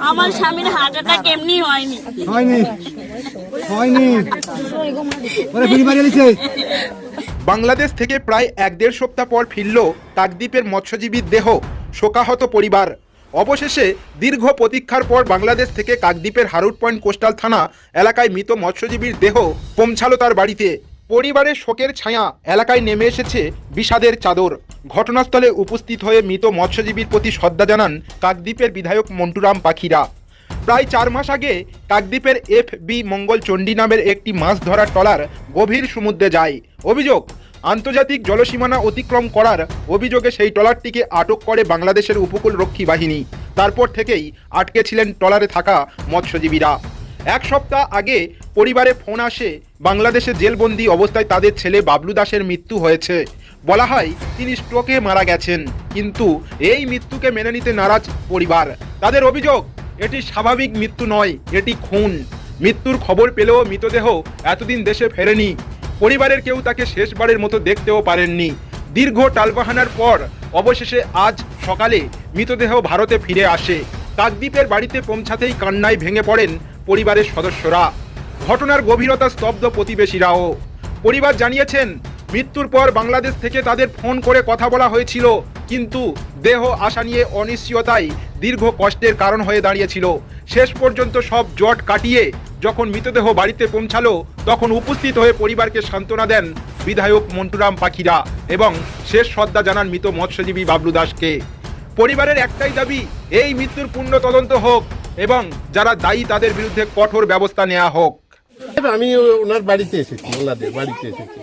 আমার স্বামীর heart attack এমনি হয়নি। হয়নি। হয়নি। ওরা বিড়ি মারিয়ে দিচ্ছে বাংলাদেশ থেকে প্রায় এক দেড় সপ্তাহ পর ফিরল কাকদ্বীপের মৎস্যজীবীর দেহ শোকাহত পরিবার। অবশেষে দীর্ঘ প্রতীক্ষার পর বাংলাদেশ থেকে কাকদ্বীপের হারুট পয়েন্ট কোস্টাল থানা এলাকায় মৃত মৎস্যজীবীর দেহ পৌঁছালো তার বাড়িতে। পরিবারের শোকের ছায়া এলাকায় নেমে এসেছে বিষাদের চাদর। ঘটনাস্থলে উপস্থিত হয়ে মৃত মৎস্যজীবীর প্রতি শ্রদ্ধা জানান কাকদ্বীপের বিধায়ক মন্টুরাম পাখিরা। প্রায় চার মাস আগে কাকদ্বীপের এফ বি মঙ্গল চণ্ডী নামের একটি মাছ ধরার ট্রলার গভীর সমুদ্রে যায়। অভিযোগ, আন্তর্জাতিক জলসীমানা অতিক্রম করার অভিযোগে সেই ট্রলারটিকে আটক করে বাংলাদেশের উপকূল রক্ষী বাহিনী। তারপর থেকেই আটকে ছিলেন ট্রলারে থাকা মৎস্যজীবীরা। এক সপ্তাহ আগে পরিবারে ফোন আসে, বাংলাদেশে জেলবন্দি অবস্থায় তাদের ছেলে বাবলু দাসের মৃত্যু হয়েছে। বলা হয়, তিনি স্ট্রোকে মারা গেছেন। কিন্তু এই মৃত্যুকে মেনে নিতে নারাজ পরিবার। তাদের অভিযোগ, এটি স্বাভাবিক মৃত্যু নয়, এটি খুন। মৃত্যুর খবর পেলেও মৃতদেহ এতদিন দেশে ফেরেনি। পরিবারের কেউ তাকে শেষবারের মতো দেখতেও পারেননি। দীর্ঘ টালবাহানার পর, অবশেষে আজ সকালে মৃতদেহ ভারতে ফিরে আসে। কাকদ্বীপের বাড়িতে পৌঁছাতেই কান্নায় ভেঙে পড়েন পরিবারের সদস্যরা। ঘটনার গভীরতা স্তব্ধ প্রতিবেশীরাও। পরিবার জানিয়েছেন মৃত্যুর পর বাংলাদেশ থেকে তাদের ফোন করে কথা বলা হয়েছিল, কিন্তু দেহ আসা নিয়ে অনিশ্চয়তায় দীর্ঘ কষ্টের কারণ হয়ে দাঁড়িয়েছিল। শেষ পর্যন্ত সব জট কাটিয়ে যখন মৃতদেহ বাড়িতে পৌঁছালো, তখন উপস্থিত হয়ে পরিবারকে সান্ত্বনা দেন বিধায়ক মন্টুরাম পাখিরা এবং শেষ শ্রদ্ধা জানান মৃত মৎস্যজীবী বাবলু দাসকে। পরিবারের একটাই দাবি, এই মৃত্যুর পূর্ণ তদন্ত হোক এবং যারা দায়ী তাদের বিরুদ্ধে কঠোর ব্যবস্থা নেওয়া হোক। আমি ওনার বাড়িতে এসেছি, ওনাদের বাড়িতে এসেছি।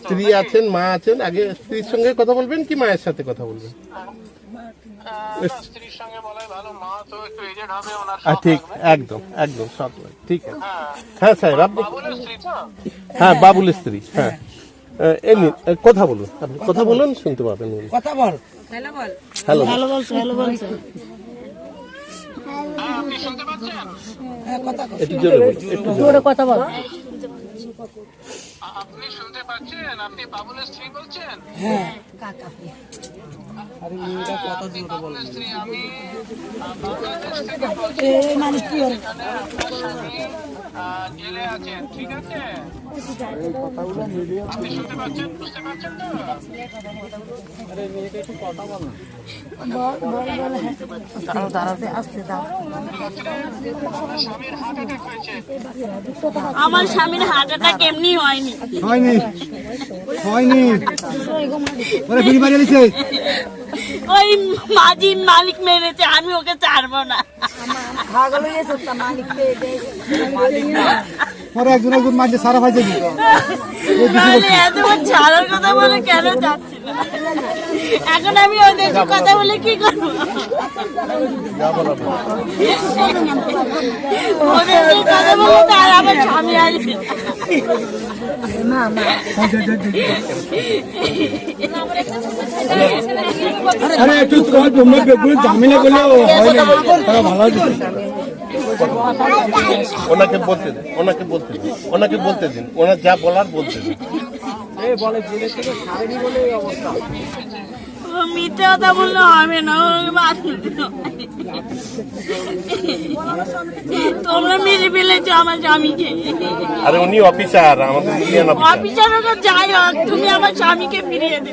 স্ত্রী আছেন মা আছেন। আগে স্ত্রীর সঙ্গে কথা বলবেন কি মায়ের সাথে কথা বলবেন? স্ত্রীর সঙ্গে বলাই ভালো মা তো একটু এজেড হবে ওনার আহ, ঠিক একদম একদম সব ঠিক আছে। হ্যাঁ স্যার আপনি বাবুলের স্ত্রী হ্যাঁ বাবুল স্ত্রী হ্যাঁ। আহ, কথা বলুন আপনি কথা বলুন শুনতে পাবেন। হ্যালো। বলছো ভালো বলছো হ্যাঁ, আপনি শুনতে পাচ্ছেন? একটু জোরে একটু জোরে। জোরে কথা বল। আপনি শুনতে পাচ্ছেন? আপনি বাবুলের স্ত্রী বলছেন? আপনি বাবুলের স্ত্রী আমি আ, বাংলাদেশ থেকে বলছি আপনার স্বামী আ, জেলে আছেন ঠিক আছে? আপনি শুনতে পাচ্ছেন বুঝতে পারছেন তো? স্বামীর হার্ট অ্যাটাক হয়েছে আমার স্বামীর হার্ট অ্যাটাক এমনি হয়নি। হয়নি হয়নি। ওরা বিড়ি মারিয়ে দিচ্ছে ওই মাঝি মালিক মেরেছে আমি ওকে ছাড়বো না। ওরা একজন একজন মারছে সারা ভাই যাবি। ছাড়ার কথা বলে কেন যাচ্ছি এখন আমি ওদের কথা বলে কি করব? ওদের কথা বলে তার আমার স্বামী আসবে। আরে একটু তোমার তোমরা বেগুন ঝামেলা করলে হয় না তারা ভালো আছে। ওনাকে বলতে দিন ওনাকে বলতে দিন ওনাকে বলতে দিন ওনার যা বলার বলতে দিন। ও মিথ্যে কথা বললে হবে না ও বাঁচবে না। তোমরা মেরে ফেলেছো আমার স্বামীকে। আরে উনি অফিসার আমাদের অফিসার। অফিসার যাই হোক তুমি আমার স্বামীকে ফিরিয়ে দেবে